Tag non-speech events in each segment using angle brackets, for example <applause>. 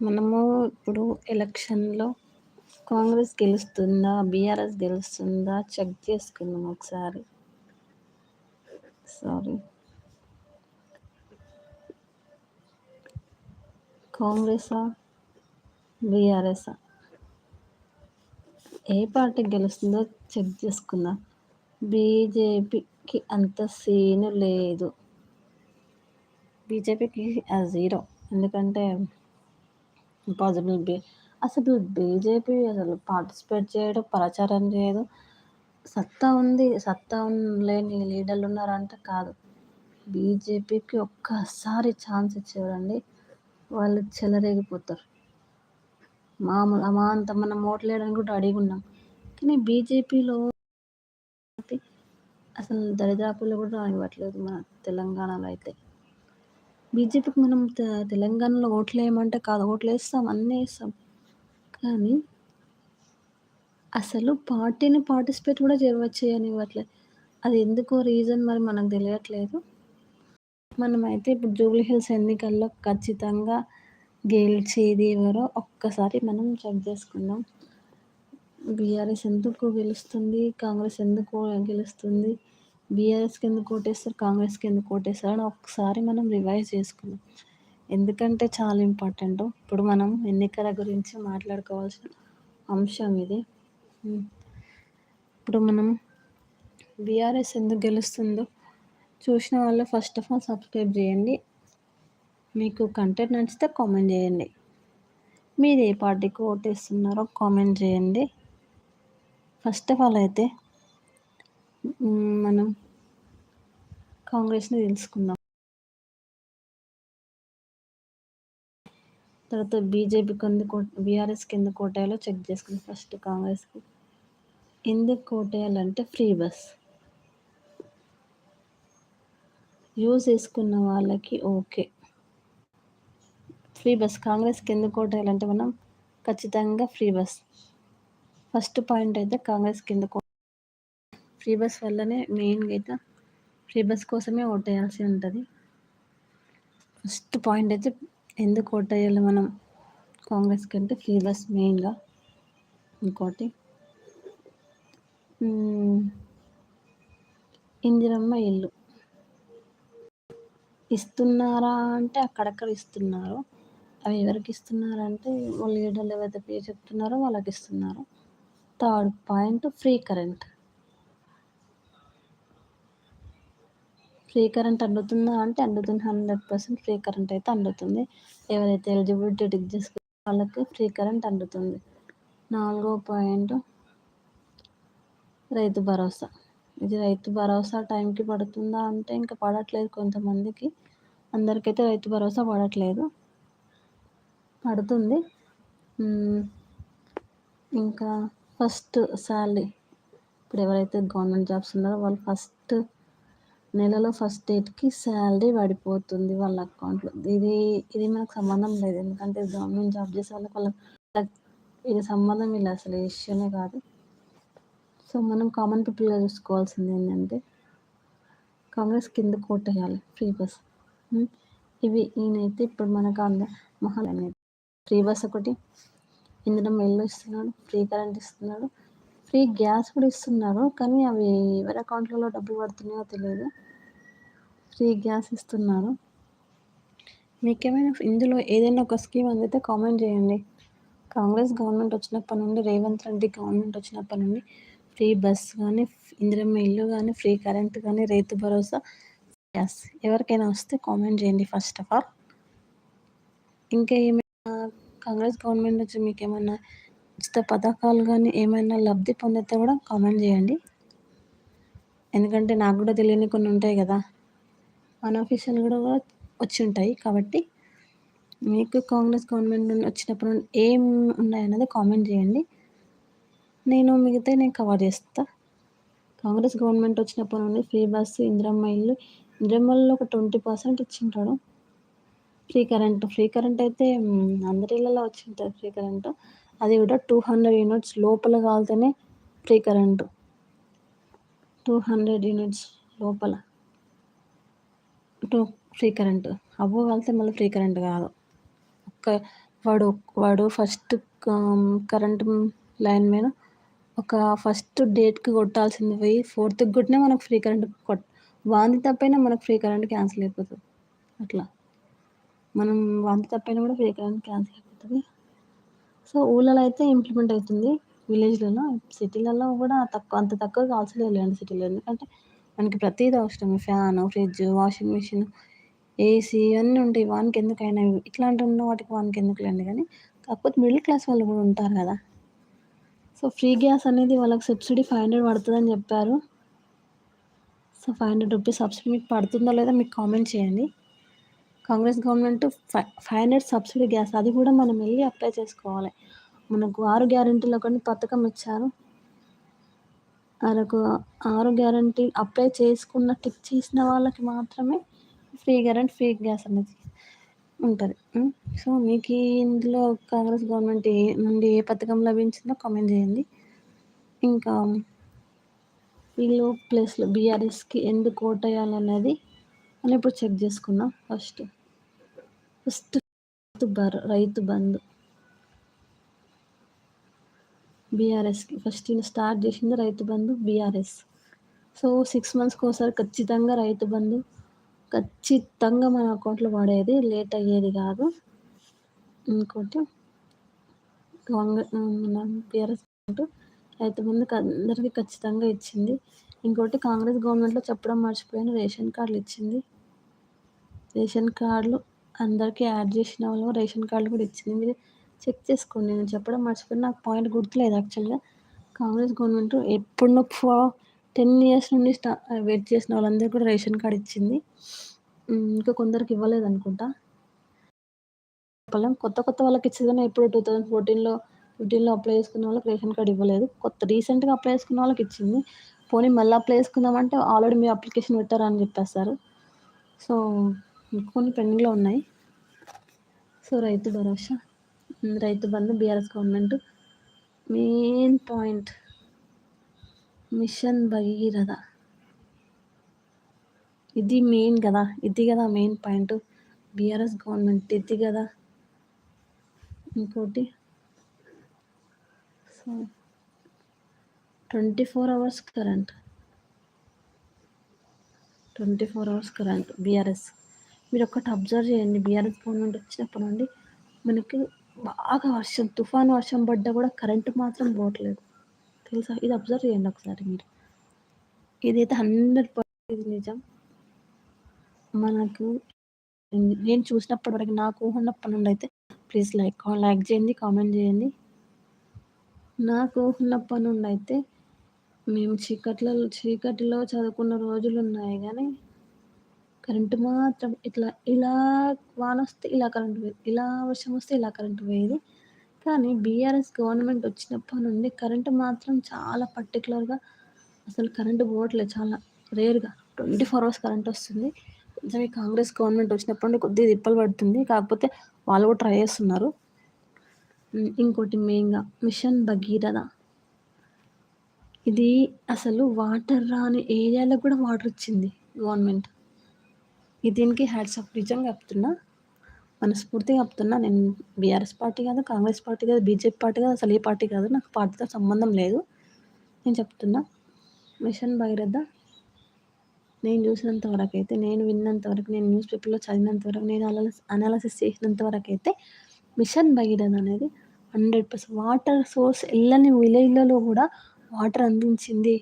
మనము ఇప్పుడు ఎలక్షన్‌లో కాంగ్రెస్ గెలుస్తుందా? బీఆర్ఎస్ గెలుస్తుందా? చెక్ చేసుకుందాం ఒకసారి. సారీ. కాంగ్రెసా? బీఆర్ఎసా? ఏ పార్టీ గెలుస్తుందో చెక్ చేసుకుందాం. బీజేపీకి అంత సీను లేదు. బీజేపీకి జీరో. ఎందుకంటే పాసిబుల్ బి అసలు బీజేపీ అసలు పార్టిసిపేట్ చేయడం, ప్రచారం చేయదు. సత్తా ఉంది. సత్తా లేని లీడర్లు ఉన్నారంటే కాదు. బీజేపీకి ఒక్కసారి ఛాన్స్ ఇచ్చేవారండి వాళ్ళు చెలరేగిపోతారు. మామూలు అమాంతం మనం ఓట్లేయడానికి కూడా అడిగి ఉన్నాం. కానీ బీజేపీలో అసలు దరిదాపుల్లో కూడా రానివ్వట్లేదు మన తెలంగాణలో అయితే. బీజేపీకి మనం తె తెలంగాణలో ఓట్లేయమంటే కాదు ఓట్లేస్తాం అన్నీ వేస్తాం కానీ అసలు పార్టీని పార్టిసిపేట్ కూడా చేయ చేయనివ్వట్లే. అది ఎందుకో రీజన్ మరి మనకు తెలియట్లేదు. మనమైతే ఇప్పుడు జూబ్లీ హిల్స్ ఎన్నికల్లో ఖచ్చితంగా గెలిచేది ఎవరో ఒక్కసారి మనం చెక్ చేసుకుందాం. బీఆర్ఎస్ ఎందుకు గెలుస్తుంది? కాంగ్రెస్ ఎందుకు గెలుస్తుంది? బీఆర్ఎస్‌కి ఎందుకు ఓటేస్తారు? కాంగ్రెస్‌కి ఎందుకు ఓటేస్తారు? అని ఒకసారి మనం రివైజ్ చేసుకుందాం. ఎందుకంటే చాలా ఇంపార్టెంట్ ఇప్పుడు మనం ఎన్నికల గురించి మాట్లాడుకోవాల్సిన అంశం ఇది. ఇప్పుడు మనం బీఆర్ఎస్ ఎందుకు గెలుస్తుందో చూసిన వాళ్ళు ఫస్ట్ ఆఫ్ ఆల్ సబ్స్క్రైబ్ చేయండి. మీకు కంటెంట్ నచ్చితే కామెంట్ చేయండి. మీరు ఏ పార్టీకి ఓటేస్తున్నారో కామెంట్ చేయండి. ఫస్ట్ ఆఫ్ ఆల్ అయితే మనం కాంగ్రెస్‌ని తెలుసుకుందాం. తర్వాత బీజేపీకి ఎందుకు ఓ బీఆర్ఎస్‌కి ఎందుకు ఓటేయాలో చెక్ చేసుకుందాం. ఫస్ట్ కాంగ్రెస్‌కి. ఎందుకు ఓటేయాలంటే ఫ్రీ బస్. యూజ్ చేసుకున్న వాళ్ళకి ఓకే. ఫ్రీ బస్ కాంగ్రెస్‌కి ఎందుకు ఓటేయాలంటే మనం ఖచ్చితంగా ఫ్రీ బస్. ఫస్ట్ పాయింట్ అయితే కాంగ్రెస్ కింద కో ఫ్రీ బస్ వల్లనే మెయిన్‌గా అయితే ఫ్రీ బస్ కోసమే ఓటేయాల్సి ఉంటుంది ఫస్ట్ పాయింట్ అయితే ఎందుకు ఓటేయాలి మనం కాంగ్రెస్‌కి అంటే ఫ్రీ బస్ మెయిన్‌గా. ఇంకోటి ఇందిరమ్మ ఇల్లు. ఇస్తున్నారా అంటే అక్కడక్కడ ఇస్తున్నారు. అవి ఎవరికి ఇస్తున్నారంటే వాళ్ళ లీడర్లు ఎవరైతే పేరు చెప్తున్నారో వాళ్ళకి ఇస్తున్నారు. Third point free current. Free current అందుతుందా అంటే అందుతుంది. 100% ఫ్రీ కరెంట్ అయితే అందుతుంది. ఎవరైతే ఎలిజిబిలిటీ టిక్ చేసుకున్న వాళ్ళకి ఫ్రీ కరెంట్ అందుతుంది. నాలుగో పాయింట్ రైతు భరోసా. ఇది రైతు భరోసా టైంకి పడుతుందా అంటే ఇంకా పడట్లేదు కొంతమందికి. అందరికైతే రైతు భరోసా పడట్లేదు. పడుతుంది. ఇంకా ఫస్ట్ శాలరీ ఇప్పుడు ఎవరైతే గవర్నమెంట్ జాబ్స్ ఉన్నారో వాళ్ళు ఫస్ట్ నెలలో ఫస్ట్ డేట్‌కి శాలరీ పడిపోతుంది వాళ్ళ అకౌంట్‌లో. ఇది ఇది మనకు సంబంధం లేదు. ఎందుకంటే గవర్నమెంట్ జాబ్ చేసే వాళ్ళకి వాళ్ళ ఇది సంబంధం ఇలా అసలు ఇష్యూనే కాదు. సో, మనం కామన్ పీపుల్‌గా చూసుకోవాల్సింది ఏంటంటే కాంగ్రెస్ కింద కోటేయాలి ఫ్రీ బస్. ఇవి ఈయనైతే ఇప్పుడు మనకు అంద మహాలయ ఫ్రీ బస్ ఒకటి, ఇందులో ఇల్లు ఇస్తున్నాడు, ఫ్రీ కరెంట్ ఇస్తున్నాడు, ఫ్రీ గ్యాస్ కూడా ఇస్తున్నారు. కానీ అవి ఎవరి అకౌంట్‌లలో డబ్బులు పడుతున్నాయో తెలియదు ఫ్రీ గ్యాస్ ఇస్తున్నారు. మీకేమైనా ఇందులో ఏదైనా ఒక స్కీమ్ అందితే కామెంట్ చేయండి. కాంగ్రెస్ గవర్నమెంట్ వచ్చినప్పటి నుండి రేవంత్ రెడ్డి గవర్నమెంట్ వచ్చినప్పటి నుండి ఫ్రీ బస్ కానీ ఇందిరమ్మ ఇల్లు కానీ ఫ్రీ కరెంట్ కానీ రైతు భరోసా, గ్యాస్ ఎవరికైనా వస్తే కామెంట్ చేయండి ఫస్ట్ ఆఫ్ ఆల్. ఇంకా ఏమైనా కాంగ్రెస్ గవర్నమెంట్ నుంచి మీకేమన్నా ఉచిత పథకాలు కానీ ఏమైనా లబ్ధి పొందితే కూడా కామెంట్ చేయండి. ఎందుకంటే నాకు కూడా తెలియని కొన్ని ఉంటాయి కదా! అన్‌అఫీషియల్ కూడా వచ్చి ఉంటాయి. కాబట్టి మీకు కాంగ్రెస్ గవర్నమెంట్ నుండి వచ్చినప్పటి నుండి ఏం ఉన్నాయన్నది కామెంట్ చేయండి. నేను మిగతా నేను కవర్ చేస్తా. కాంగ్రెస్ గవర్నమెంట్ వచ్చినప్పటి నుండి ఫ్రీ బస్సు ఇందిరమ్మ ఇల్లు, ఇందిరమ్మల్లో ఒక 20% ఇచ్చింటాడు. Free current. ఫ్రీ కరెంట్ అయితే అందరి ఇళ్ళలో వచ్చుంటది ఫ్రీ కరెంట్. అది కూడా 200 యూనిట్స్ లోపల కాలితేనే ఫ్రీ కరెంట్. 200 యూనిట్స్ లోపల. Two free current. అబ్బో కాలితే మళ్ళీ ఫ్రీ కరెంట్ కాదు. ఒక్క వాడు వాడు ఫస్ట్ కరెంట్ లైన్ మీద ఒక ఫస్ట్ డేట్కి కొట్టాల్సింది పోయి ఫోర్త్కి కొట్టినా మనకు ఫ్రీ కరెంట్ కొట్ వాంతి తప్పైనా మనకు ఫ్రీ కరెంట్ క్యాన్సిల్ అయిపోతుంది అట్లా మనం వాంతి తప్పైనా కూడా ఫ్రీ కరెంట్ క్యాన్సిల్ అయిపోతుంది సో ఊళ్ళలో అయితే ఇంప్లిమెంట్ అవుతుంది. విలేజ్లలో సిటీలలో కూడా తక్కువ అంత తక్కువ కావాల్సిన లేండి సిటీలో ఎందుకంటే మనకి ప్రతిదీ అవసరం fan fridge washing machine AC ఇవన్నీ ఉంటాయి. వానికి ఎందుకైనా ఇట్లాంటి ఉన్న వాటికి వానికి ఎందుకులేండి కానీ కాకపోతే మిడిల్ క్లాస్ వాళ్ళు కూడా ఉంటారు కదా. సో ఫ్రీ గ్యాస్ అనేది వాళ్ళకి సబ్సిడీ ఫైవ్ హండ్రెడ్ పడుతుందని చెప్పారు. So five hundred rupees subsidy మీకు పడుతుందో లేదో మీకు కామెంట్ చేయండి. Congress government five five hundred subsidy gas అది కూడా మనం వెళ్ళి అప్లై చేసుకోవాలి. మనకు ఆరు గ్యారంటీలో కొన్ని పథకం ఇచ్చారు. అరకు ఆరు గ్యారంటీ అప్లై చేసుకున్న టిక్ చేసిన వాళ్ళకి మాత్రమే ఫ్రీ గ్యారంటీ ఫ్రీ గ్యాస్ అనేది ఉంటుంది. సో మీకు ఇందులో కాంగ్రెస్ గవర్నమెంట్ ఏ నుండి ఏ పథకం లభించిందో కామెంట్ చేయండి. ఇంకా వీళ్ళు ప్లేస్లో బీఆర్ఎస్కి ఎందుకు ఓట్ ఓటేయాలనేది మనం ఇప్పుడు చెక్ చేసుకుందాం ఫస్ట్. ఫస్ట్ బర్ రైతు బంధు. బీఆర్ఎస్కి ఫస్ట్ ఈయన స్టార్ట్ చేసింది రైతు బంధు బీఆర్ఎస్. సో సిక్స్ మంత్స్కి ఒకసారి ఖచ్చితంగా రైతు బంధు ఖచ్చితంగా మన అకౌంట్లో పడేది లేట్ అయ్యేది కాదు. ఇంకోటి కాంగ్రెస్ మన బీఆర్ఎస్ రైతు బంధుకి అందరికీ ఖచ్చితంగా ఇచ్చింది. ఇంకోటి కాంగ్రెస్ గవర్నమెంట్లో చెప్పడం మర్చిపోయాను రేషన్ కార్డులు ఇచ్చింది. రేషన్ కార్డులు అందరికీ యాడ్ చేసిన వాళ్ళు రేషన్ కార్డులు కూడా ఇచ్చింది. మీరు చెక్ చేసుకోండి. నేను చెప్పడం మర్చిపోయిన. నాకు పాయింట్ గుర్తులేదు యాక్చువల్గా. కాంగ్రెస్ గవర్నమెంట్ ఎప్పుడు టెన్ ఇయర్స్ నుండి స్టా వెయిట్ చేసిన వాళ్ళందరికీ కూడా రేషన్ కార్డు ఇచ్చింది. ఇంకా కొందరికి ఇవ్వలేదు అనుకుంటా. చెప్పలేం. కొత్త కొత్త వాళ్ళకి ఇచ్చింది కానీ ఎప్పుడు టూ థౌజండ్ ఫోర్టీన్లో ఫిఫ్టీన్లో అప్లై చేసుకున్న వాళ్ళకి రేషన్ కార్డ్ ఇవ్వలేదు. కొత్త రీసెంట్గా అప్లై చేసుకున్న వాళ్ళకి ఇచ్చింది. పోనీ మళ్ళీ అప్లై చేసుకుందామంటే ఆల్రెడీ మీ అప్లికేషన్ పెట్టారని చెప్పేస్తారు. సో కొన్ని పెండింగ్లో ఉన్నాయి. So Rythu Bharosa Rythu Bandhu BRS government. Main point mission Bhagiratha. ఇది మెయిన్ కదా ఇది కదా మెయిన్ పాయింట్. బీఆర్ఎస్ గవర్నమెంట్ ఇది కదా. ఇంకోటి so twenty four hours current. Twenty four hours current BRS. మీరు ఒక్కటి అబ్జర్వ్ చేయండి. బీఆర్ఎస్ గవర్నమెంట్ వచ్చినప్పటి నుండి మనకి బాగా వర్షం తుఫాన్ వర్షం పడ్డా కూడా కరెంటు మాత్రం పోవట్లేదు. తెలుసా? ఇది అబ్జర్వ్ చేయండి ఒకసారి మీరు. ఇదైతే హండ్రెడ్ పర్సెంట్ నిజం మనకు నేను చూసినప్పటి వరకు నాకు ఊహన్నప్పటి నుండి అయితే ప్లీజ్ లైక్ లైక్ చేయండి కామెంట్ చేయండి. నాకు ఊహన్నప్పటి నుండి అయితే మేము చీకట్లలో చీకటిలో చదువుకున్న రోజులు ఉన్నాయి కానీ కరెంటు మాత్రం ఇట్లా ఇలా వాన వస్తే ఇలా కరెంటు పోయేది ఇలా వర్షం వస్తే ఇలా కరెంటు పోయేది. కానీ బీఆర్ఎస్ గవర్నమెంట్ వచ్చినప్పటి నుండి కరెంటు మాత్రం చాలా పర్టికులర్గా అసలు కరెంటు పోవట్లేదు చాలా రేర్గా. ట్వంటీ ఫోర్ అవర్స్ కరెంట్ వస్తుంది. కొంచెం ఈ కాంగ్రెస్ గవర్నమెంట్ వచ్చినప్పటి నుండి కొద్దిగా తిప్పలు పడుతుంది. కాకపోతే వాళ్ళు కూడా ట్రై చేస్తున్నారు. ఇంకోటి మెయిన్గా మిషన్ భగీరథ. ఇది అసలు వాటర్ రాని ఏరియాలో కూడా వాటర్ ఇచ్చింది గవర్నమెంట్. దీనికి హ్యాట్సాప్ నిజంగా చెప్తున్నా మనస్ఫూర్తిగా చెప్తున్నా. నేను బీఆర్ఎస్ పార్టీ కాదు కాంగ్రెస్ పార్టీ కాదు బీజేపీ పార్టీ కాదు అసలు ఏ పార్టీ కాదు నాకు పార్టీతో సంబంధం లేదు. నేను చెప్తున్నా మిషన్ భగీరథ నేను చూసినంత వరకు అయితే నేను విన్నంత వరకు నేను న్యూస్ పేపర్లో చదివినంత వరకు నేను అనాలసిస్ అనాలసిస్ చేసినంత వరకు అయితే మిషన్ భగీరథ అనేది హండ్రెడ్ పర్సెంట్ వాటర్ సోర్స్ వెళ్ళని విలేజ్లలో కూడా వాటర్ అందించింది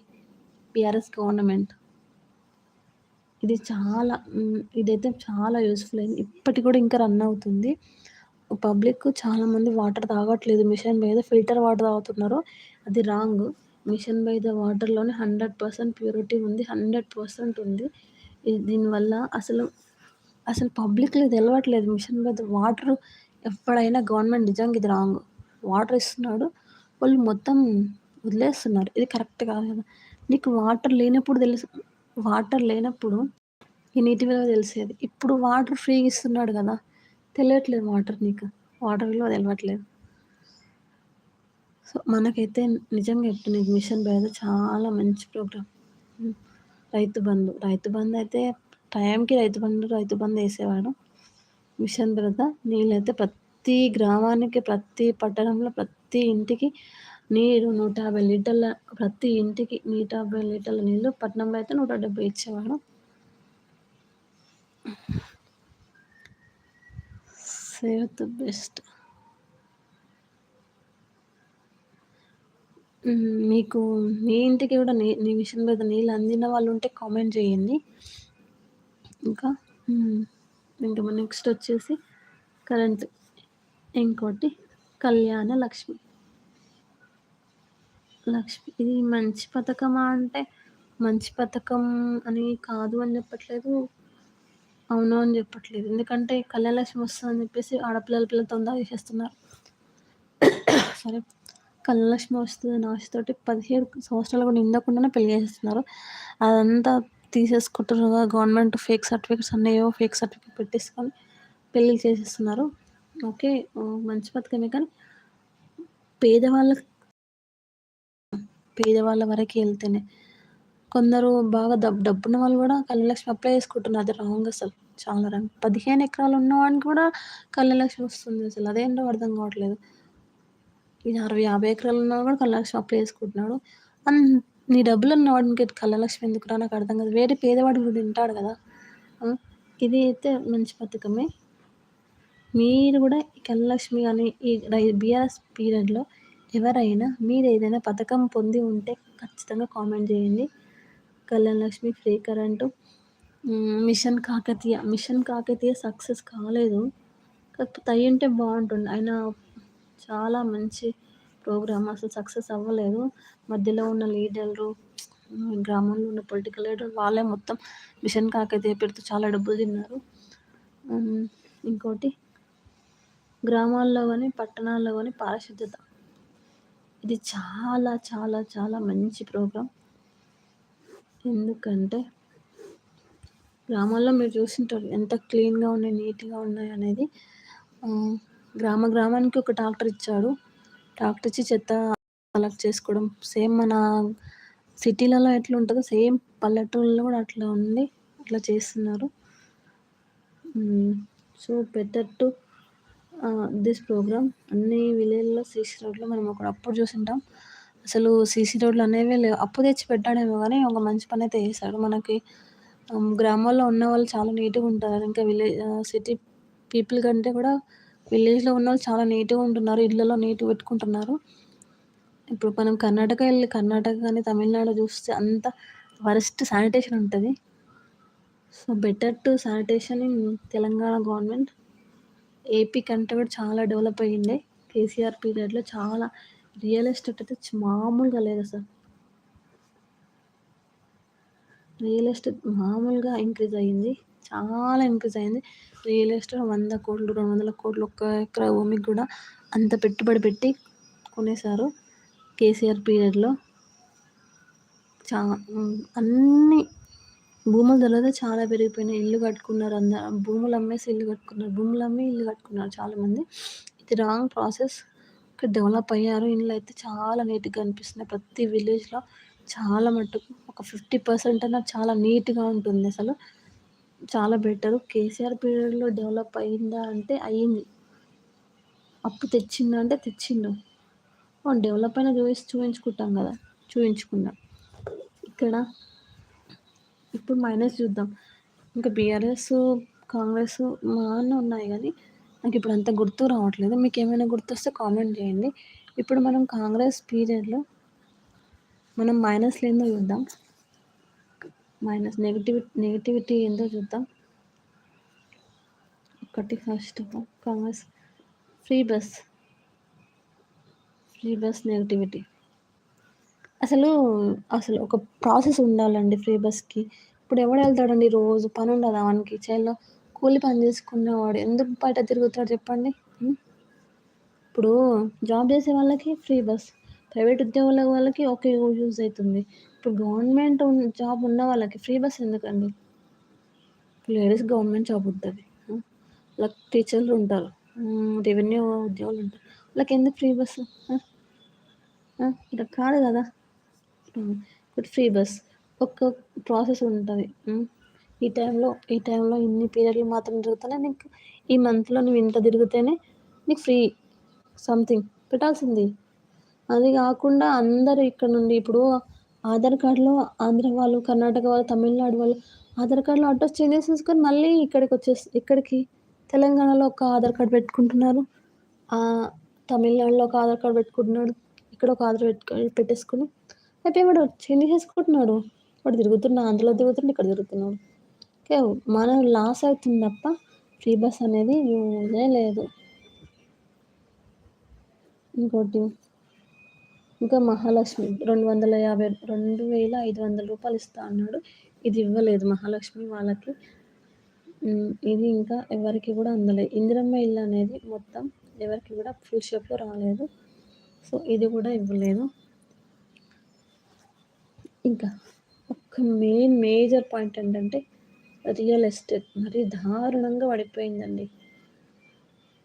బీఆర్ఎస్ గవర్నమెంట్. ఇది చాలా ఇదైతే చాలా యూస్ఫుల్ అయింది. ఇప్పటికి కూడా ఇంకా రన్ అవుతుంది. పబ్లిక్ చాలామంది వాటర్ తాగట్లేదు. మిషన్ మీద ఫిల్టర్ వాటర్ తాగుతున్నారు. అది రాంగ్ మిషన్ బై ద వాటర్లోనే హండ్రెడ్ పర్సెంట్ ప్యూరిటీ ఉంది. హండ్రెడ్ పర్సెంట్ ఉంది. దీనివల్ల అసలు అసలు పబ్లిక్లో తెలవట్లేదు. మిషన్ బై ద వాటర్ ఎప్పుడైనా గవర్నమెంట్ నిజంగా ఇది రాంగ్ వాటర్ ఇస్తున్నాడు. వాళ్ళు మొత్తం వదిలేస్తున్నారు. ఇది కరెక్ట్ కాదు కదా. నీకు వాటర్ లేనప్పుడు తెలుసు. వాటర్ లేనప్పుడు ఈ నీటి విలువ తెలిసేది. ఇప్పుడు వాటర్ ఫ్రీగా ఇస్తున్నాడు కదా తెలియట్లేదు వాటర్ నీకు. వాటర్ విలువ తెలియట్లేదు సో మనకైతే నిజంగా చెప్తున్నా మిషన్ బయట చాలా మంచి ప్రోగ్రామ్ రైతు బంధు. రైతు బంధు అయితే టైంకి రైతు బంధు రైతు బంధు వేసేవాడు. మిషన్ నీళ్ళు నీళ్ళైతే ప్రతి గ్రామానికి ప్రతి పట్టణంలో ప్రతి ఇంటికి నీరు నూట యాభై లీటర్ల ప్రతి ఇంటికి నూట యాభై లీటర్ల నీళ్ళు పట్టణంలో అయితే నూట డెబ్బై ఇచ్చేవాడు సేవ్ ద బెస్ట్ మీకు మీ ఇంటికి కూడా నీ నీ మిషన్ మీద నీళ్ళు అందిన వాళ్ళు ఉంటే కామెంట్ చేయండి. ఇంకా ఇంకా నెక్స్ట్ వచ్చేసి కరెంట్ ఇంకోటి కళ్యాణ లక్ష్మి. లక్ష్మి ఇది మంచి పథకమా అంటే మంచి పథకం అని కాదు అని చెప్పట్లేదు. అవును అని చెప్పట్లేదు. ఎందుకంటే కళ్యాణలక్ష్మి వస్తుందని చెప్పేసి ఆడపిల్లల పిల్లలతో చేస్తున్నారు <coughs> సరే. కళ్యాణలక్ష్మి వస్తుంది ఆశతోటి పదిహేడు సంవత్సరాలు కూడా నిందకుండానే పెళ్ళి చేసేస్తున్నారు. అదంతా తీసేసుకుంటున్నారు గవర్నమెంట్ ఫేక్ సర్టిఫికేట్స్ అన్నయో ఫేక్ సర్టిఫికేట్ పెట్టేసుకొని పెళ్ళి చేసేస్తున్నారు. ఓకే. మంచి పథకమే కానీ పేదవాళ్ళకి పేదవాళ్ళ వరకు వెళ్తేనే. కొందరు బాగా డబ్బు డబ్బున్న వాళ్ళు కూడా కళ్యాణలక్ష్మి అప్లై చేసుకుంటున్నారు. అది రాంగ్ అసలు. చాలా రాంగ్ పదిహేను ఎకరాలు ఉన్నవాడికి కూడా కళ్యాణలక్ష్మి వస్తుంది అసలు. అదేంటో అర్థం కావట్లేదు. ఇది అరవై యాభై ఎకరాలు ఉన్నా కూడా కళ్యాణలక్ష్మి అప్లై చేసుకుంటున్నాడు. అండ్ నీ డబ్బులు ఉన్నవాడికి కళ్యాణలక్ష్మి ఎందుకురా? నాకు అర్థం కాదు. వేరే పేదవాడు కూడా తింటాడు కదా. ఇది అయితే మంచి పథకమే. మీరు కూడా ఈ కళ్యాణలక్ష్మి కానీ ఈ బీఆర్ఎస్ పీరియడ్లో ఎవరైనా మీరు ఏదైనా పథకం పొంది ఉంటే ఖచ్చితంగా కామెంట్ చేయండి. Kalyana Lakshmi free current mission Kakatiya mission Kakatiya success కాలేదు. కాకపోతే అయ్యి ఉంటే బాగుంటుంది ఆయన చాలా మంచి ప్రోగ్రామ్. అసలు సక్సెస్ అవ్వలేదు. మధ్యలో ఉన్న లీడర్లు గ్రామంలో ఉన్న పొలిటికల్ లీడర్ వాళ్ళే మొత్తం మిషన్ కాకతీయ పెడుతూ చాలా డబ్బులు తిన్నారు. ఇంకోటి గ్రామాల్లో కానీ పట్టణాల్లో కానీ పారిశుద్ధ్యత. ఇది చాలా చాలా చాలా మంచి ప్రోగ్రాం ఎందుకంటే గ్రామాల్లో మీరు చూసింటారు ఎంత క్లీన్గా ఉన్నాయి నీట్గా ఉన్నాయి అనేది. గ్రామ గ్రామానికి ఒక ట్రాక్టర్ ఇచ్చాడు. ట్రాక్టర్ ఇచ్చి చెత్త కలెక్ట్ చేసుకోవడం. సేమ్ మన సిటీలలో ఎట్లా ఉంటుందో సేమ్ పల్లెటూళ్ళలో కూడా అట్లా ఉంది. అట్లా చేస్తున్నారు. So better to this program అన్ని విలేజ్లో సీసీ రోడ్లో మనం ఒక అప్పుడు చూసింటాం. అసలు సీసీ రోడ్లు అనేవి లేవు. అప్పు తెచ్చి పెట్టాడేమో కానీ ఒక మంచి పని అయితే చేశాడు. మనకి గ్రామాల్లో ఉన్న వాళ్ళు చాలా నీట్గా ఉంటారు. ఇంకా విలేజ్ సిటీ పీపుల్ కంటే కూడా విలేజ్లో ఉన్న వాళ్ళు చాలా నీట్గా ఉంటున్నారు. ఇళ్ళలో నీట్గా పెట్టుకుంటున్నారు. ఇప్పుడు మనం కర్ణాటక వెళ్ళి కర్ణాటక కానీ తమిళనాడు చూస్తే అంత వరస్ట్ శానిటేషన్ ఉంటుంది. So better to sanitation in Telangana government AP కంటే కూడా చాలా డెవలప్ అయ్యింది. కేసీఆర్ పీరియడ్లో చాలా రియల్ ఎస్టేట్ అయితే మామూలుగా లేదు అసలు. రియల్ ఎస్టేట్ మామూలుగా ఇంక్రీజ్ అయ్యింది. చాలా ఇంక్రీజ్ అయింది రియల్ ఎస్టేట్ వంద కోట్లు రెండు వందల కోట్లు ఒక్క ఎకరా భూమికి కూడా అంత పెట్టుబడి పెట్టి కొనేసారు కేసీఆర్ పీరియడ్లో చా అన్నీ భూముల ధరలు చాలా పెరిగిపోయినాయి. ఇల్లు కట్టుకున్నారు అందరు. భూములు అమ్మేసి ఇల్లు కట్టుకున్నారు. భూములు అమ్మి ఇల్లు కట్టుకున్నారు చాలామంది. ఇది రాంగ్ ప్రాసెస్ ఇక్కడ డెవలప్ అయ్యారు. ఇల్లు అయితే చాలా నీట్గా అనిపిస్తున్నాయి. ప్రతి విలేజ్లో చాలా మట్టుకు ఒక ఫిఫ్టీ పర్సెంట్ అన్న చాలా నీట్గా ఉంటుంది అసలు. చాలా బెటర్ కేసీఆర్ పీరియడ్లో డెవలప్ అయిందా అంటే అయ్యింది అప్పు తెచ్చిందా అంటే తెచ్చిండు. డెవలప్ అయినా చూసి చూపించుకుంటాం కదా. చూపించుకున్నాం. ఇక్కడ ఇప్పుడు మైనస్ చూద్దాం. ఇంకా బీఆర్ఎస్ కాంగ్రెస్ మానే ఉన్నాయి కానీ నాకు ఇప్పుడు అంత గుర్తు రావట్లేదు. మీకు ఏమైనా గుర్తొస్తే కామెంట్ చేయండి. ఇప్పుడు మనం కాంగ్రెస్ పీరియడ్లో మనం మైనస్లు ఏందో చూద్దాం. మైనస్ నెగిటివిటీ నెగిటివిటీ ఏందో చూద్దాం. ఒకటి first Congress free bus free bus negativity. అసలు అసలు ఒక ప్రాసెస్ ఉండాలండి ఫ్రీ బస్కి ఇప్పుడు ఎవడు వెళ్తాడండి రోజు? పని ఉండదు వానికి? చేయాలో కూలి పని చేసుకునేవాడు. ఎందుకు బయట తిరుగుతాడు చెప్పండి? ఇప్పుడు జాబ్ చేసే వాళ్ళకి ఫ్రీ బస్ ప్రైవేట్ ఉద్యోగుల వాళ్ళకి ఓకే యూజ్ అవుతుంది ఇప్పుడు గవర్నమెంట్ జాబ్ ఉన్న వాళ్ళకి ఫ్రీ బస్ ఎందుకండి? లేడీస్ గవర్నమెంట్ జాబ్ ఉంటుంది వాళ్ళకి టీచర్లు ఉంటారు. రెవెన్యూ ఉద్యోగులు ఉంటారు. వాళ్ళకి ఎందుకు ఫ్రీ బస్సు? ఇలా కాదు కదా. ఇప్పుడు ఫ్రీ బస్ ఒక్క ప్రాసెస్ ఉంటుంది. ఈ టైంలో ఈ టైంలో ఇన్ని పీరియడ్లు మాత్రం తిరుగుతానే నీకు ఈ మంత్లో నువ్వు ఇంత తిరిగితేనే నీకు ఫ్రీ సంథింగ్ పెట్టాల్సింది. అది కాకుండా అందరూ ఇక్కడ నుండి ఇప్పుడు ఆధార్ కార్డులో ఆంధ్ర వాళ్ళు కర్ణాటక వాళ్ళు తమిళనాడు వాళ్ళు ఆధార్ కార్డులో అడ్రస్ చేంజ్ చేసుకొని మళ్ళీ ఇక్కడికి వచ్చేసి ఇక్కడికి తెలంగాణలో ఒక ఆధార్ కార్డు పెట్టుకుంటున్నారు. తమిళనాడులో ఒక ఆధార్ కార్డు పెట్టుకుంటున్నాడు. ఇక్కడ ఒక ఆధార్ పెట్టు పెట్టేసుకుని అయితే వాడు చేంజ్ చేసుకుంటున్నాడు. వాడు తిరుగుతున్నా అందులో తిరుగుతుండే ఇక్కడ తిరుగుతున్నాడు. ఓకే మనం లాస్ అవుతుంది తప్ప ఫ్రీ బస్ అనేది యూజే లేదు. ఇంకోటి ఇంకా మహాలక్ష్మి రెండు వందల యాభై రెండు వేల ఐదు వందల రూపాయలు ఇస్తా అన్నాడు. ఇది ఇవ్వలేదు మహాలక్ష్మి వాళ్ళకి. ఇది ఇంకా ఎవరికి కూడా అందలేదు ఇందిరమ్మ ఇల్లు అనేది మొత్తం ఎవరికి కూడా ఫుల్ షేప్లో రాలేదు. సో ఇది కూడా ఇవ్వలేదు. ఇంకా ఒక మెయిన్ మేజర్ పాయింట్ ఏంటంటే రియల్ ఎస్టేట్ మరీ దారుణంగా పడిపోయిందండి.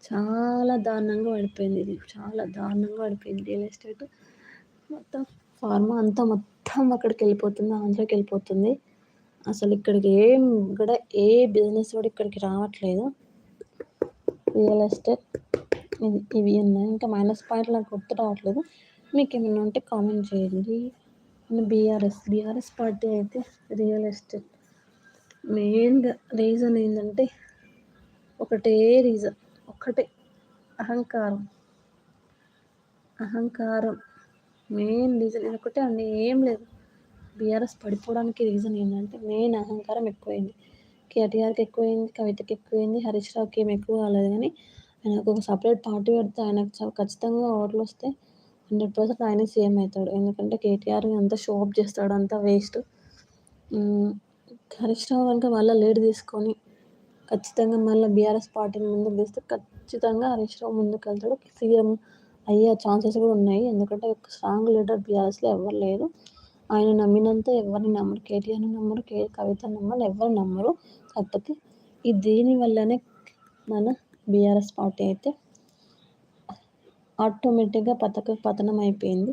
చాలా దారుణంగా పడిపోయింది ఇది. చాలా దారుణంగా పడిపోయింది రియల్ ఎస్టేట్ మొత్తం ఫార్మా అంతా మొత్తం అక్కడికి వెళ్ళిపోతుంది ఆంధ్రాకి వెళ్ళిపోతుంది. అసలు ఇక్కడికి ఏం కూడా ఏ బిజినెస్ కూడా ఇక్కడికి రావట్లేదు. రియల్ ఎస్టేట్ ఇది ఇవి ఉన్నాయి. ఇంకా మైనస్ పాయింట్లు నాకు గుర్తు రావట్లేదు. మీకు ఏమైనా ఉంటే కామెంట్ చేయండి. బీఆర్ఎస్ బీఆర్ఎస్ పార్టీ అయితే రియల్ ఎస్టేట్. మెయిన్ రీజన్ ఏంటంటే ఒకటే రీజన్ ఒకటే అహంకారం. అహంకారం. మెయిన్ రీజన్ ఇది ఒకటే అండి ఏం లేదు. బీఆర్ఎస్ పడిపోవడానికి రీజన్ ఏంటంటే మెయిన్ అహంకారం ఎక్కువైంది. కేటీఆర్కి ఎక్కువైంది కవితకి ఎక్కువైంది హరీష్ రావుకి ఏం ఎక్కువ కాలేదు కానీ ఆయనకు ఒక సపరేట్ పార్టీ పెడితే ఆయనకు ఖచ్చితంగా ఓట్లు వస్తే హండ్రెడ్ పర్సెంట్ ఆయన సేమ్ అవుతాడు. ఎందుకంటే కేటీఆర్ అంతా షో ఆఫ్ చేస్తాడు అంతా వేస్ట్. హరీష్ రావు కనుక మళ్ళీ లీడ్ తీసుకొని ఖచ్చితంగా మళ్ళీ బీఆర్ఎస్ పార్టీని ముందుకు తీస్తే ఖచ్చితంగా హరీష్ రావు ముందుకు వెళ్తాడు. సీఎం అయ్యే ఛాన్సెస్ కూడా ఉన్నాయి. ఎందుకంటే ఒక స్ట్రాంగ్ లీడర్ బీఆర్ఎస్లో ఎవరు లేరు. ఆయన నమ్మినంత ఎవరిని నమ్మరు. కేటీఆర్ని నమ్మరు కే కవిత నమ్మరు ఎవరు నమ్మరు. కాకపోతే ఈ దీని వల్లనే మన బీఆర్ఎస్ పార్టీ అయితే ఆటోమేటిక్గా పతక పతనం అయిపోయింది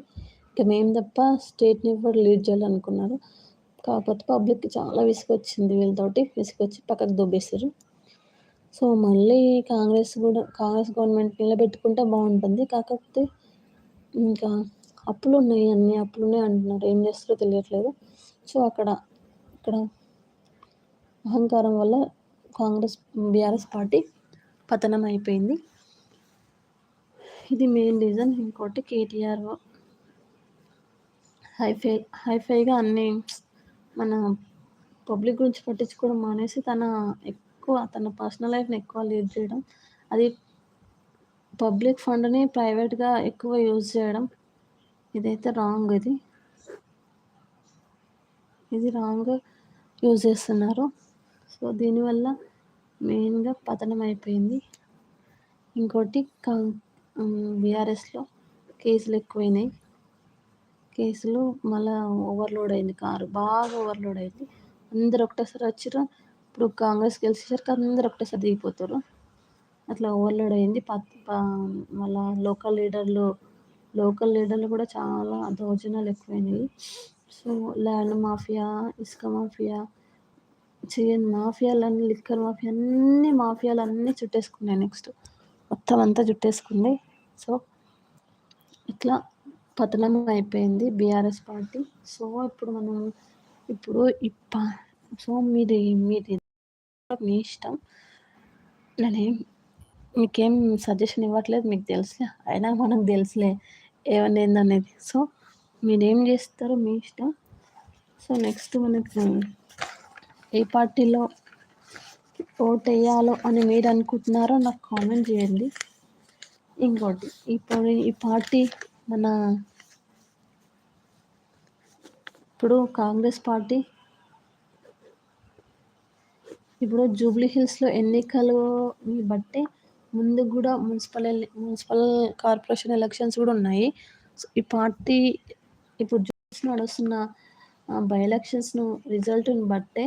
ఇక మేము తప్ప స్టేట్ని కూడా లీడ్ చేయాలనుకున్నారు. కాకపోతే పబ్లిక్కి చాలా విసుగొచ్చింది వీళ్ళతోటి. విసుగొచ్చి పక్కకు దొబ్బేసారు సో మళ్ళీ కాంగ్రెస్ కూడా కాంగ్రెస్ గవర్నమెంట్ నిలబెట్టుకుంటే బాగుంటుంది. కాకపోతే ఇంకా అప్పులు ఉన్నాయి అన్ని అప్పులు ఉన్నాయి అంటున్నారు. ఏం చేస్తారో తెలియట్లేదు. సో అక్కడ ఇక్కడ అహంకారం వల్ల కాంగ్రెస్ బీఆర్ఎస్ పార్టీ పతనం అయిపోయింది ఇది మెయిన్ రీజన్ ఇంకోటి కేటీఆర్ హైఫై హైఫైగా అన్ని మన పబ్లిక్ గురించి పట్టించుకోవడం మానేసి తన ఎక్కువ తన పర్సనల్ లైఫ్ని ఎక్కువ లీడ్ చేయడం. అది పబ్లిక్ ఫండ్ని ప్రైవేట్గా ఎక్కువ యూజ్ చేయడం. ఇదైతే రాంగ్ ఇది. ఇది రాంగ్ యూజ్ చేస్తున్నారు. సో దీనివల్ల మెయిన్గా పతనం అయిపోయింది. ఇంకోటి బీఆర్ఎస్లో కేసులు ఎక్కువైనాయి. కేసులు మళ్ళీ ఓవర్లోడ్ అయింది కారు. బాగా ఓవర్లోడ్ అయింది. అందరు ఒకటేసారి వచ్చారు ఇప్పుడు కాంగ్రెస్ గెలిచేసరికి అందరు ఒకటేసారి దిగిపోతారు. అట్లా ఓవర్లోడ్ అయింది. మళ్ళా లోకల్ లీడర్లు లోకల్ లీడర్లు కూడా చాలా దౌర్జన్యాలు ఎక్కువైనాయి. సో ల్యాండ్ మాఫియా ఇసుక మాఫియా చేయని మాఫియాలన్నీ లిక్కర్ మాఫియా అన్ని మాఫియాలు అన్నీ చుట్టేసుకున్నాయి నెక్స్ట్ మొత్తం అంతా జుట్టేసుకుంది. సో ఇట్లా పతనం అయిపోయింది బీఆర్ఎస్ పార్టీ. సో ఇప్పుడు మనం ఇప్పుడు ఇప్ప సో మీది మీది మీ ఇష్టం. నేనేం మీకేం సజెషన్ ఇవ్వట్లేదు మీకు తెలుసులే. అయినా మనకు తెలుసులే ఏమన్నా ఏందనేది. సో మీరేం చేస్తారో మీ ఇష్టం. సో నెక్స్ట్ మనకు ఏ పార్టీలో ఓట్ వేయాలో అని మీరు అనుకుంటున్నారో నాకు కామెంట్ చేయండి. ఇంకోటి ఇప్పుడు ఈ పార్టీ మన ఇప్పుడు కాంగ్రెస్ పార్టీ ఇప్పుడు జూబ్లీ హిల్స్లో ఎన్నికలు బట్టి ముందు కూడా మున్సిపల్ మున్సిపల్ కార్పొరేషన్ ఎలక్షన్స్ కూడా ఉన్నాయి. ఈ పార్టీ ఇప్పుడు నడుస్తున్న బై ఎలక్షన్స్ను రిజల్ట్ని బట్టే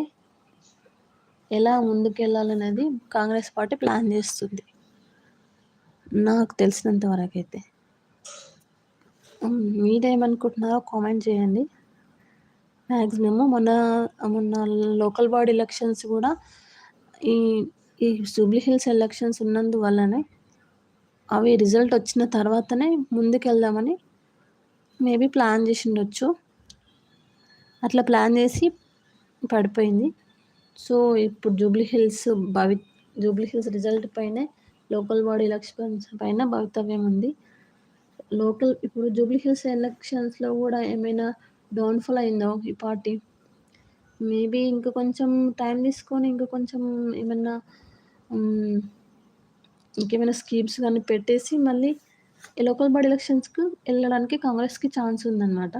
ఎలా ముందుకెళ్ళాలనేది కాంగ్రెస్ పార్టీ ప్లాన్ చేస్తుంది. నాకు తెలిసినంత వరకు అయితే మీరేమనుకుంటున్నారో కామెంట్ చేయండి. మ్యాక్సిమమ్ మొన్న మొన్న లోకల్ బాడీ ఎలక్షన్స్ కూడా ఈ ఈ జూబ్లీ హిల్స్ ఎలక్షన్స్ ఉన్నందువల్లనే అవి రిజల్ట్ వచ్చిన తర్వాతనే ముందుకెళ్దామని మేబీ ప్లాన్ చేసిండొచ్చు. అట్లా ప్లాన్ చేసి పడిపోయింది. సో ఇప్పుడు జూబ్లీ హిల్స్ భవి జూబ్లీ హిల్స్ రిజల్ట్ పైనే లోకల్ బాడీ ఎలక్షన్స్ పైన భవితవ్యం ఉంది. లోకల్ ఇప్పుడు జూబ్లీ హిల్స్ ఎలక్షన్స్లో కూడా ఏమైనా డౌన్ఫాల్ అయిందో ఈ పార్టీ? మేబీ ఇంకా కొంచెం టైం తీసుకొని ఇంకా కొంచెం ఏమన్నా ఇంకేమైనా స్కీమ్స్ కానీ పెట్టేసి మళ్ళీ లోకల్ బాడీ ఎలక్షన్స్కి వెళ్ళడానికి కాంగ్రెస్కి ఛాన్స్ ఉందన్నమాట.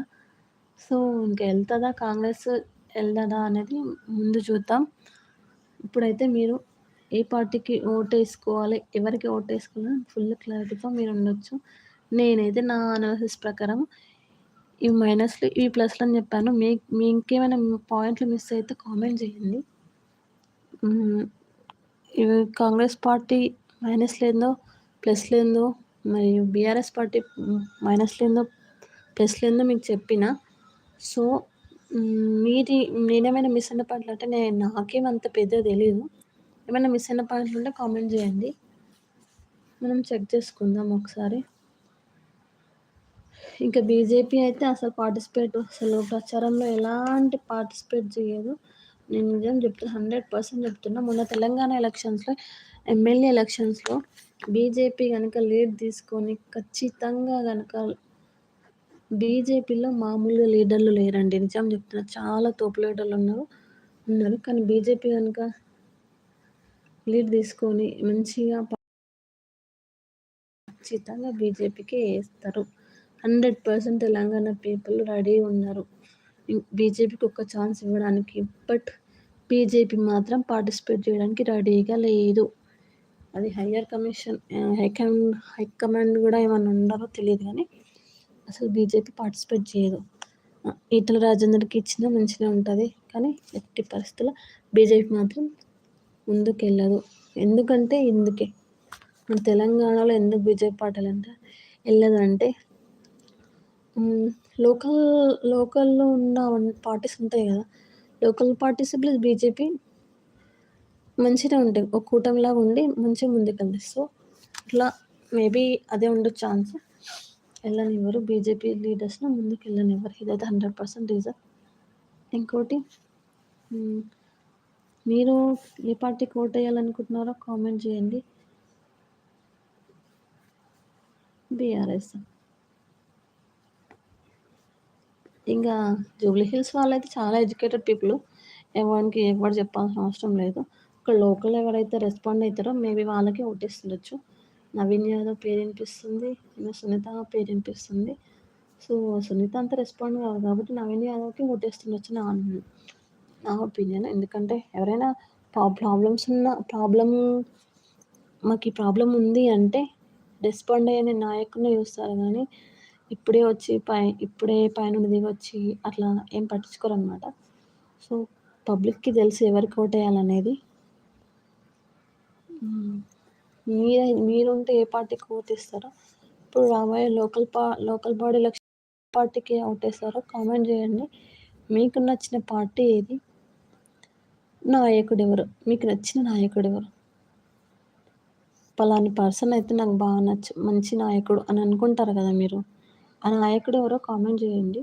సో ఇంకా వెళ్తుందా కాంగ్రెస్ వెళ్ళదా అనేది ముందు చూద్దాం. ఇప్పుడైతే మీరు ఏ పార్టీకి ఓట్ వేసుకోవాలి ఎవరికి ఓట్ వేసుకోవాలని ఫుల్ క్లారిటీతో మీరు ఉండొచ్చు. నేనైతే నా అనాలిసిస్ ప్రకారం ఈ మైనస్లు ఈ ప్లస్లు అని చెప్పాను. మీ మీ ఇంకేమైనా పాయింట్లు మిస్ అయితే కామెంట్ చేయండి. ఇవి కాంగ్రెస్ పార్టీ మైనస్ లేదో ప్లస్ లేదో మరియు బీఆర్ఎస్ పార్టీ మైనస్ లేదో ప్లస్ లేదో మీకు చెప్పిన. సో మీది నేనేమైనా మిస్ అయిన పాటలు అంటే నేను నాకేం అంత తెలియదు ఏమైనా మిస్ అయిన పాటలు ఉంటే కామెంట్ చేయండి. మనం చెక్ చేసుకుందాం ఒకసారి. ఇంకా బీజేపీ అయితే అసలు పార్టిసిపేట్ అసలు ప్రచారంలో ఎలాంటి పార్టిసిపేట్ చేయదు. నేను నిజం చెప్తున్నా హండ్రెడ్ పర్సెంట్ చెప్తున్నా. మొన్న తెలంగాణ ఎలక్షన్స్లో ఎమ్మెల్యే ఎలక్షన్స్లో బీజేపీ కనుక లీడ్ తీసుకొని ఖచ్చితంగా కనుక బీజేపీలో మామూలుగా లీడర్లు లేరండి. నిజం చెప్తున్నా చాలా తోపు లీడర్లు ఉన్నారు. ఉన్నారు. కానీ బీజేపీ కనుక లీడ్ తీసుకొని మంచిగా ఖచ్చితంగా బీజేపీకి వేస్తారు. Hundred percent Telangana people ready ఉన్నారు. బీజేపీకి ఒక ఛాన్స్ ఇవ్వడానికి బట్ బీజేపీ మాత్రం పార్టిసిపేట్ చేయడానికి రెడీగా లేదు. అది హయ్యర్ కమిషన్ హైకమాండ్ హైకమాండ్ కూడా ఏమైనా ఉండాలో తెలియదు కానీ అసలు బీజేపీ పార్టిసిపేట్ చేయదు. ఈటల రాజేందర్కి ఇచ్చినా మంచిగా ఉంటుంది. కానీ ఎట్టి పరిస్థితుల్లో బీజేపీ మాత్రం ముందుకు వెళ్ళదు ఎందుకంటే ఇందుకే. మన తెలంగాణలో ఎందుకు బీజేపీ పార్టీలు అంటే వెళ్ళదు అంటే లోకల్ లోకల్లో ఉన్న పార్టీస్ ఉంటాయి కదా. లోకల్ పార్టీస్ ప్లస్ బీజేపీ మంచిగా ఉంటాయి. ఒక కూటమిలాగా ఉండి మంచిగా ముందుకెళ్తాయి. సో ఇట్లా మేబీ అదే ఉండే ఛాన్స్. వెళ్ళనివ్వరు. బీజేపీ లీడర్స్ను ముందుకు వెళ్ళనివ్వరు ఇదైతే హండ్రెడ్ పర్సెంట్ రీజన్. ఇంకోటి మీరు ఏ పార్టీకి ఓట్ వేయాలనుకుంటున్నారో కామెంట్ చేయండి. బీఆర్ఎస్. ఇంకా జూబ్లీ హిల్స్ వాళ్ళైతే చాలా ఎడ్యుకేటెడ్ పీపుల్. ఎవరికి ఎవరు చెప్పాల్సిన అవసరం లేదు. ఇక్కడ లోకల్ ఎవరైతే రెస్పాండ్ అవుతారో మేబీ వాళ్ళకి ఓటేస్తుండొచ్చు. నవీన్ యాదవ్ పేరు వినిపిస్తుంది సునీత పేరు వినిపిస్తుంది సో సునీత అంత రెస్పాండ్ కాదు కాబట్టి నవీన్ యాదవ్కి ఓటేస్తుండొచ్చు నా నా ఒపీనియన్ ఎందుకంటే ఎవరైనా ప్రాబ్లమ్స్ ఉన్న ప్రాబ్లం మాకు ఈ ప్రాబ్లం ఉంది అంటే రెస్పాండ్ అయ్యే నాయకుడిని చూస్తారు కానీ ఇప్పుడే వచ్చి పై ఇప్పుడే పైన దిగి వచ్చి అట్లా ఏం పట్టించుకోరు అనమాట సో పబ్లిక్కి తెలిసి ఎవరికి ఓటేయాలనేది మీరే మీరుంటే ఏ పార్టీకి ఓటేస్తారో ఇప్పుడు రాబోయే లోకల్ పా లోకల్ బాడీ ఎలక్షన్ పార్టీకి ఓటేస్తారో కామెంట్ చేయండి. మీకు నచ్చిన పార్టీ ఏది? నాయకుడు ఎవరు మీకు నచ్చిన నాయకుడు ఎవరు పలాని పర్సన్ అయితే నాకు బాగా నచ్చ మంచి నాయకుడు అని అనుకుంటారు కదా మీరు. ఆ నాయకుడు ఎవరో కామెంట్ చేయండి.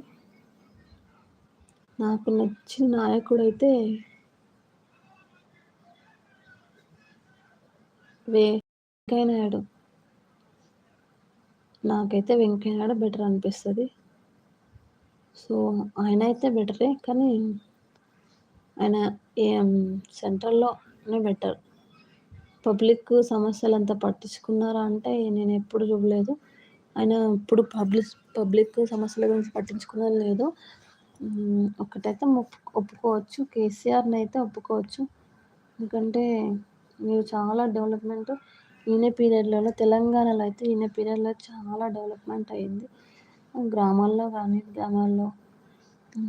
నాకు నచ్చిన నాయకుడు అయితే వే నాయుడు నాకైతే వెంకయ్య నాయుడు బెటర్ అనిపిస్తుంది. సో ఆయన అయితే బెటరే కానీ ఆయన సెంట్రల్లోనే బెటర్. పబ్లిక్ సమస్యలు అంత పట్టించుకున్నారా అంటే నేను ఎప్పుడు చూడలేదు. ఆయన ఇప్పుడు పబ్లిక్ పబ్లిక్ సమస్యల గురించి పట్టించుకున్నది లేదు. ఒకటైతే ఒప్పుకోవచ్చు కేసీఆర్ని అయితే ఒప్పుకోవచ్చు. ఎందుకంటే మీరు చాలా డెవలప్మెంట్ ఈయన పీరియడ్లలో తెలంగాణలో అయితే ఈయన పీరియడ్లో చాలా డెవలప్మెంట్ అయింది గ్రామాల్లో కానీ గ్రామాల్లో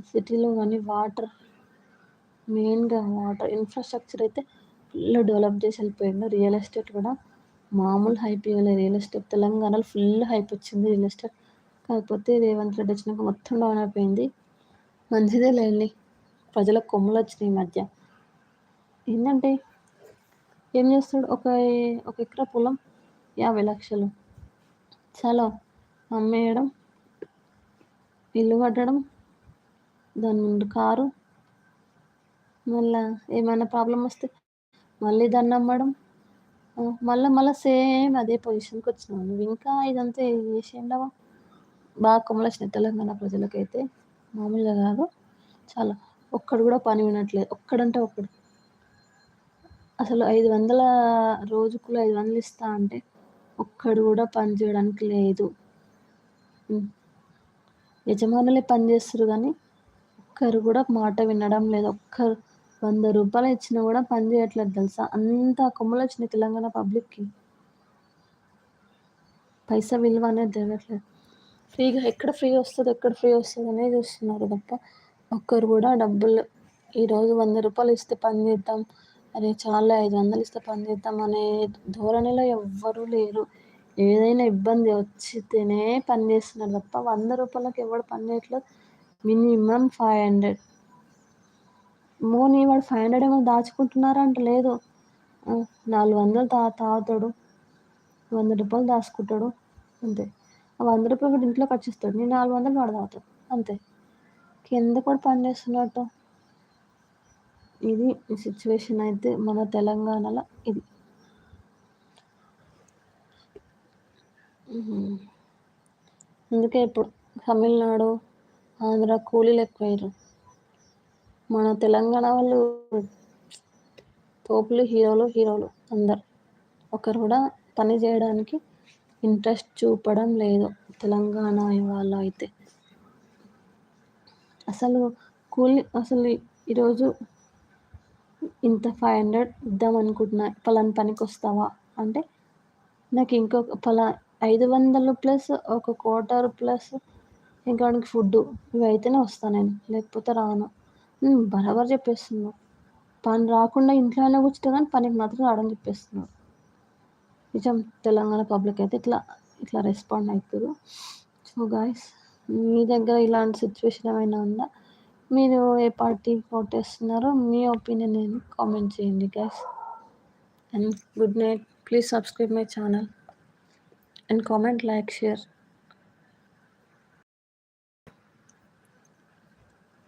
సిటీలో కానీ వాటర్ మెయిన్గా వాటర్ ఇన్ఫ్రాస్ట్రక్చర్ అయితే ఫుల్ డెవలప్ చేసి వెళ్ళిపోయింది. రియల్ ఎస్టేట్ కూడా మామూలు హైప్ ఇవ్వలేదు. రియల్ ఎస్టేట్ తెలంగాణలో ఫుల్ హైప్ వచ్చింది రియల్ ఎస్టేట్. కాకపోతే రేవంత్ రెడ్డి వచ్చినాక మొత్తం డౌన్ అయిపోయింది. మంచిదే లేండి. ప్రజలకు కొమ్ములు వచ్చినాయి ఈ మధ్య. ఏంటంటే ఏం చేస్తాడు? ఒక ఒక ఎకరా పొలం యాభై లక్షలు. చాలా అమ్మేయడం ఇల్లు కట్టడం దాని ముందు కారు మళ్ళా ఏమైనా ప్రాబ్లం వస్తే మళ్ళీ దాన్ని అమ్మడం. మళ్ళీ మళ్ళీ సేమ్ అదే పొజిషన్కి వచ్చినావు నువ్వు ఇంకా ఇదంతా చేసేయండవా? బాగా కొమ్మలు తెలంగాణ ప్రజలకైతే. మామూలుగా కాదు. చాలా ఒక్కడు కూడా పని వినట్లేదు. ఒక్కడంటే ఒక్కడు. అసలు ఐదు వందల రోజుకు ఐదు వందలు ఇస్తా అంటే ఒక్కడు కూడా పని చేయడానికి లేదు. యజమానులే పని చేస్తారు కానీ ఒక్కరు కూడా మాట వినడం లేదు. ఒక్కరు వంద రూపాయలు ఇచ్చినా కూడా పని చేయట్లేదు తెలుసా? అంత కొమ్మలు వచ్చినాయి తెలంగాణ పబ్లిక్కి. పైసా విలువ అనేది తెలియట్లేదు ఫ్రీగా ఎక్కడ ఫ్రీ వస్తుంది ఎక్కడ ఫ్రీ వస్తుంది అనేది చూస్తున్నారు తప్ప ఒక్కరు కూడా డబ్బులు ఈరోజు వంద రూపాయలు ఇస్తే పని చేద్దాం అరే చాలా ఐదు వందలు ఇస్తే పని చేద్దాం అనే ధోరణిలో ఎవ్వరూ లేరు. ఏదైనా ఇబ్బంది వచ్చితేనే పని చేస్తున్నారు తప్ప వంద రూపాయలకి ఎవడు పని చేయట్లేదు? Minimum five hundred. మోని వాడు ఫైవ్ హండ్రెడ్ ఏమో దాచుకుంటున్నారా లేదు. నాలుగు వందలు తా తాగుతాడు. వంద రూపాయలు దాచుకుంటాడు. అంతే. ఆ వంద రూపాయలు కూడా ఇంట్లో ఖర్చిస్తాడు నేను నాలుగు వందలు వాడు తాగుతాడు. అంతే. కింద కూడా పని చేస్తున్నట్టు. ఇది సిచ్యువేషన్ అయితే మన తెలంగాణలో ఇది. అందుకే ఇప్పుడు తమిళనాడు ఆంధ్ర కూలీలు ఎక్కువయ్యారు. మన తెలంగాణ వాళ్ళు తోపులు హీరోలు హీరోలు అందరు. ఒకరు కూడా పని చేయడానికి ఇంట్రెస్ట్ చూపడం లేదు తెలంగాణ వాళ్ళు అయితే. అసలు కూలి అసలు ఈరోజు ఇంత ఫైవ్ హండ్రెడ్ ఇద్దాం అనుకుంటున్నా పలానా పనికి వస్తావా అంటే నాకు ఇంకొక పలా ఐదు వందలు ప్లస్ ఒక క్వార్టర్ ప్లస్ ఇంకా ఫుడ్ ఇవి అయితేనే వస్తాను నేను లేకపోతే రాను. బరాబర్ చెప్పేస్తున్నావు పని రాకుండా ఇంట్లోనే కూర్చుంటే కానీ పనికి మాత్రం రావడం చెప్పేస్తున్నావు నిజం తెలంగాణ పబ్లిక్ అయితే ఇట్లా ఇట్లా రెస్పాండ్ అవుతారు సో గాయస్ మీ దగ్గర ఇలాంటి సిచ్యువేషన్ ఏమైనా ఉందా? మీరు ఏ పార్టీ ఓటేస్తున్నారో మీ ఒపీనియన్ నేను కామెంట్ చేయండి guys and good night please subscribe my channel and comment like share